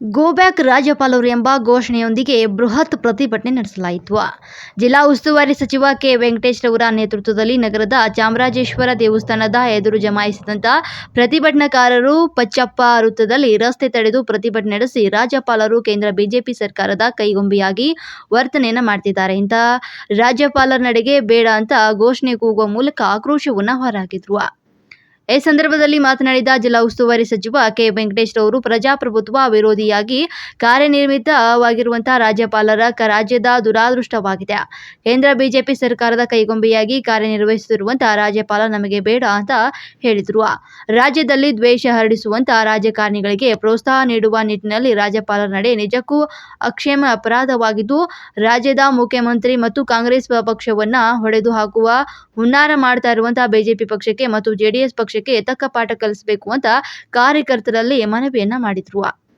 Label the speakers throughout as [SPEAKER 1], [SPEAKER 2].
[SPEAKER 1] Go back ರಾಜ್ಯಪಾಲರು ಎಂಬ ಘೋಷಣೆಯೊಂದಿಗೆ ಬೃಹತ್ ಪ್ರತಿಭಟನೆ ನಡೆಸಲಾಯಿತು. ಜಿಲ್ಲಾ ಉಸ್ತುವಾರಿ ಸಚಿವ ಕೆ. ವೆಂಕಟೇಶ್ ರವರ ನೇತೃತ್ವದಲ್ಲಿ ನಗರದ ಚಾಮರಾಜೇಶ್ವರ ದೇವಸ್ಥಾನದ ಎದುರು ಜಮಾಯಿಸಿದಂತ ಪ್ರತಿಭಟನಾಕಾರರು ಪಚ್ಚಪ್ಪ ವೃತ್ತದಲ್ಲಿ ರಸ್ತೆ ತಡೆದು ಪ್ರತಿಭಟನೆ ನಡೆಸಿ ರಾಜ್ಯಪಾಲರು ಕೇಂದ್ರ ಬಿಜೆಪಿ ಸರ್ಕಾರದ ಕೈಗೊಂಬೆಯಾಗಿ ವರ್ತನೆಯನ್ನು ಮಾಡ್ತಿದ್ದಾರೆ. ಇಂಥ ರಾಜ್ಯಪಾಲರ ನಡೆಗೆ ಬೇಡ ಅಂತ ಘೋಷಣೆ ಕೂಗುವ ಮೂಲಕ ಆಕ್ರೋಶವನ್ನು ಹೊರಹಾಕಿದ್ರು. ಈ ಸಂದರ್ಭದಲ್ಲಿ ಮಾತನಾಡಿದ ಜಿಲ್ಲಾ ಉಸ್ತುವಾರಿ ಸಚಿವ ಕೆ. ವೆಂಕಟೇಶ್ ರವರು, ಪ್ರಜಾಪ್ರಭುತ್ವ ವಿರೋಧಿಯಾಗಿ ಕಾರ್ಯನಿರ್ಮಿತವಾಗಿರುವಂತಹ ರಾಜ್ಯಪಾಲರ ರಾಜ್ಯದ ದುರಾದೃಷ್ಟವಾಗಿದೆ. ಕೇಂದ್ರ ಬಿಜೆಪಿ ಸರ್ಕಾರದ ಕೈಗೊಂಬೆಯಾಗಿ ಕಾರ್ಯನಿರ್ವಹಿಸುತ್ತಿರುವಂತಹ ರಾಜ್ಯಪಾಲ ನಮಗೆ ಬೇಡ ಅಂತ ಹೇಳಿದರು. ರಾಜ್ಯದಲ್ಲಿ ದ್ವೇಷ ಹರಡಿಸುವಂತಹ ರಾಜಕಾರಣಿಗಳಿಗೆ ಪ್ರೋತ್ಸಾಹ ನೀಡುವ ನಿಟ್ಟಿನಲ್ಲಿ ರಾಜ್ಯಪಾಲರ ನಡೆ ನಿಜಕ್ಕೂ ಅಕ್ಷೇಮ ಅಪರಾಧವಾಗಿದ್ದು, ರಾಜ್ಯದ ಮುಖ್ಯಮಂತ್ರಿ ಮತ್ತು ಕಾಂಗ್ರೆಸ್ ಪಕ್ಷವನ್ನ ಹೊಡೆದು ಹಾಕುವ ಹುನ್ನಾರ ಮಾಡ್ತಾ ಇರುವಂತಹ ಬಿಜೆಪಿ ಪಕ್ಷಕ್ಕೆ ಮತ್ತು ಜೆಡಿಎಸ್ ಪಕ್ಷಕ್ಕೆ ತಕ್ಕ ಪಾಠ ಕಲಿಸಬೇಕು ಅಂತ ಕಾರ್ಯಕರ್ತರಲ್ಲಿ ಮನವಿಯನ್ನ ಮಾಡಿದ್ರು.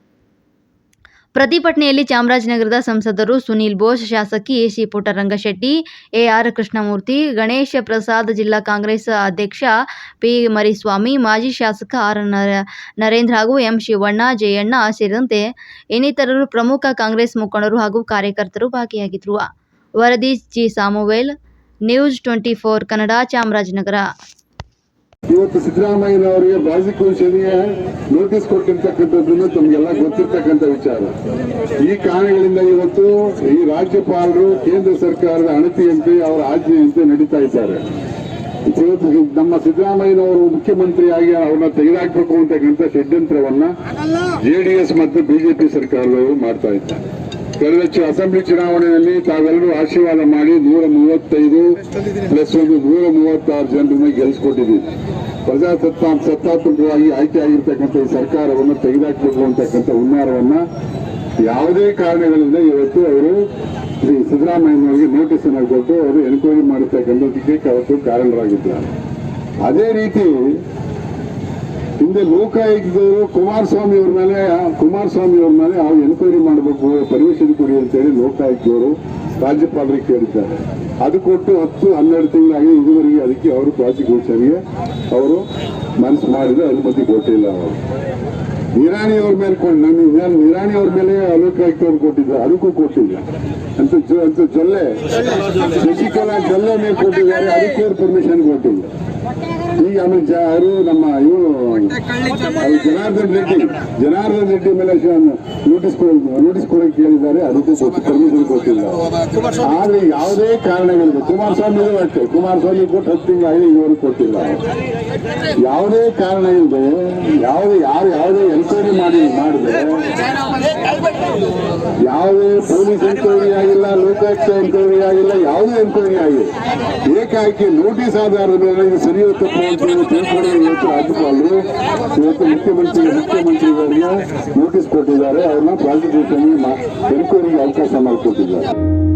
[SPEAKER 1] ಪ್ರತಿಭಟನೆಯಲ್ಲಿ ಚಾಮರಾಜನಗರದ ಸಂಸದರು ಸುನೀಲ್ ಬೋಸ್, ಶಾಸಕಿ ಸಿ ಪುಟ್ಟರಂಗಶೆಟ್ಟಿ ಎಆರ್ ಕೃಷ್ಣಮೂರ್ತಿ, ಗಣೇಶ ಪ್ರಸಾದ್ ಜಿಲ್ಲಾ ಕಾಂಗ್ರೆಸ್ ಅಧ್ಯಕ್ಷ ಪಿ ಮರಿಸ್ವಾಮಿ, ಮಾಜಿ ಶಾಸಕ ಆರ್ ನರ- ನರೇಂದ್ರ ಹಾಗೂ ಎಂ ಶಿವಣ್ಣ, ಜಯಣ್ಣ ಸೇರಿದಂತೆ ಇನ್ನಿತರರು ಪ್ರಮುಖ ಕಾಂಗ್ರೆಸ್ ಮುಖಂಡರು ಹಾಗೂ ಕಾರ್ಯಕರ್ತರು ಭಾಗಿಯಾಗಿದ್ದರು ವರದಿ G. Samuel, news twenty four Kannada, Chamarajanagar.
[SPEAKER 2] ಇವತ್ತು ಸಿದ್ದರಾಮಯ್ಯನವರಿಗೆ ಪ್ರಾಸಿಕ್ಯೂಷನ್ಗೆ ನೋಟಿಸ್ ಕೊಟ್ಟಿರ್ತಕ್ಕಂಥದ್ದನ್ನು ತಮಗೆಲ್ಲ ಗೊತ್ತಿರ್ತಕ್ಕಂಥ ವಿಚಾರ. ಈ ಕಾರಣಗಳಿಂದ ಇವತ್ತು ಈ ರಾಜ್ಯಪಾಲರು ಕೇಂದ್ರ ಸರ್ಕಾರದ ಅಣತಿಯಂತೆ ಅವರ ಆಜ್ಞೆಯಂತೆ ನಡೀತಾ ಇದ್ದಾರೆ. ಇವತ್ತು ನಮ್ಮ ಸಿದ್ದರಾಮಯ್ಯನವರು ಮುಖ್ಯಮಂತ್ರಿಯಾಗಿ ಅವ್ರನ್ನ ತೆಗೆದಾಕ್ಬೇಕು ಅಂತಕ್ಕಂಥ ಷಡ್ಯಂತ್ರವನ್ನ ಜೆಡಿಎಸ್ ಮತ್ತು ಬಿಜೆಪಿ ಸರ್ಕಾರದವರು ಮಾಡ್ತಾ ಇದ್ದಾರೆ. ಕಳೆದ ಅಸೆಂಬ್ಲಿ ಚುನಾವಣೆಯಲ್ಲಿ ತಾವೆಲ್ಲರೂ ಆಶೀರ್ವಾದ ಮಾಡಿ ನೂರ ಮೂವತ್ತೈದು ಪ್ಲಸ್ ಒಂದು ನೂರ ಮೂವತ್ತಾರು ಜನರನ್ನ ಗೆಲ್ಲಿಸ್ಕೊಟ್ಟಿದ್ದೀವಿ ಪ್ರಜಾಸತ್ತಾ ಸತ್ತಾತ್ಮಕವಾಗಿ ಆಯ್ಕೆ ಆಗಿರ್ತಕ್ಕಂಥ ಈ ಸರ್ಕಾರವನ್ನು ತೆಗೆದುಹಾಕಬೇಕು ಅಂತಕ್ಕಂಥ ಹುನ್ನಾರವನ್ನ ಯಾವುದೇ ಕಾರಣಗಳಿಂದ ಇವತ್ತು ಅವರು ಶ್ರೀ ಸಿದ್ದರಾಮಯ್ಯನವರಿಗೆ ನೋಟಿಸ್ ಅನ್ನು ಕೊಟ್ಟು ಅವರು ಎನ್ಕ್ವೈರಿ ಮಾಡತಕ್ಕಂಥದ್ದಕ್ಕೆ ಅವತ್ತು ಕಾರಣರಾಗಿದ್ದಾರೆ. ಅದೇ ರೀತಿ ಹಿಂದೆ ಲೋಕಾಯುಕ್ತರು ಕುಮಾರಸ್ವಾಮಿ ಅವ್ರ ಮೇಲೆ, ಕುಮಾರಸ್ವಾಮಿ ಅವ್ರ ಮೇಲೆ ಅವ್ರು ಎನ್ಕ್ವೈರಿ ಮಾಡಬೇಕು ಪರ್ಮಿಷನ್ ಕೊಡಿ ಅಂತೇಳಿ ಲೋಕಾಯುಕ್ತರು ರಾಜ್ಯಪಾಲರಿಗೆ ಕೇಳಿದ್ದಾರೆ. ಅದು ಕೊಟ್ಟು ಹತ್ತು, ಹನ್ನೆರಡು ತಿಂಗಳಾಗಿ ಇದುವರೆಗೆ ಅದಕ್ಕೆ ಅವರು ಪ್ರಾಸಿಕ್ಯೂಷನ್ಗೆ ಅವರು ಮನಸ್ಸು ಮಾಡಿದ್ರೆ ಅನುಮತಿ ಕೊಟ್ಟಿಲ್ಲ ಅವರು. ನಿರಾಣಿ ಅವ್ರ ಮೇಲೆ ನಾನು ನಾನು ನಿರಾಣಿ ಅವ್ರ ಮೇಲೆ ಲೋಕಾಯುಕ್ತವ್ರು ಕೊಟ್ಟಿದ್ದೆ ಅದಕ್ಕೂ ಕೊಟ್ಟಿಲ್ಲ. ಅಂತ ಅಂತ ಜೊಲ್ಲೆ, ಶಶಿಕಲಾ ಜೊಲ್ಲೆ ಮೇಲೆ ಕೊಟ್ಟಿದ್ದಾರೆ. ಅದಕ್ಕೆ ಅವ್ರು ಪರ್ಮಿಷನ್ ಕೊಟ್ಟಿಲ್ಲ. ಈಗ ಅಮಿತ್ ಶಾ ಅವರು ನಮ್ಮ ಇವರು ಜನಾರ್ದನ್ ರೆಡ್ಡಿ. ಜನಾರ್ದನ್ ರೆಡ್ಡಿ ಮೇಲೆ ನೋಟಿಸ್ ನೋಟಿಸ್ ಕೊಡಕ್ಕೆ ಕೇಳಿದ್ದಾರೆ ಅದಕ್ಕೆ ಪರ್ಮಿಷನ್ ಕೊಟ್ಟಿಲ್ಲ ಆದ್ರೆ ಯಾವುದೇ ಕಾರಣಗಳಿದೆ ಕುಮಾರಸ್ವಾಮಿ ಅಷ್ಟೇ. ಕುಮಾರಸ್ವಾಮಿ ಕೊಟ್ಟು ಹತ್ತು ತಿಂಗಳಾಗಿ ಇವರು ಕೊಟ್ಟಿಲ್ಲ. ಯಾವುದೇ ಕಾರಣ ಇಲ್ಲದೆ ಯಾವುದೇ ಯಾರು ಯಾವುದೇ ಎನ್ಕ್ವೈರಿ ಮಾಡಿ ಮಾಡಿದ್ರೆ ಯಾವುದೇ ಪೊಲೀಸ್ ಎನ್ಕ್ವೈರಿ ಆಗಿಲ್ಲ, ಲೋಕಾಯುಕ್ತ ಎನ್ಕ್ವೈರಿ ಆಗಿಲ್ಲ, ಯಾವುದೇ ಎನ್ಕ್ವೈರಿ ಆಗಿಲ್ಲ. ಏಕಾಏಕಿ ನೋಟಿಸ್ ಆಧಾರದ ಮೇಲೆ ಇದು ಸರಿಯೋ ತಪ್ಪು ಅಂತ ಹೇಳಿ ತಿಳ್ಕೊಂಡು ಇವತ್ತು ರಾಜ್ಯಪಾಲರು ಇವತ್ತು ಮುಖ್ಯಮಂತ್ರಿ ಮುಖ್ಯಮಂತ್ರಿಗಳಿಗೆ ನೋಟಿಸ್ ಕೊಟ್ಟಿದ್ದಾರೆ ಅವ್ರನ್ನ ಪ್ರಾಸಿಕ್ಯೂಷನ್ ಎನ್ಕ್ವೈರಿಗೆ ಅವಕಾಶ ಮಾಡಿಕೊಟ್ಟಿದ್ದಾರೆ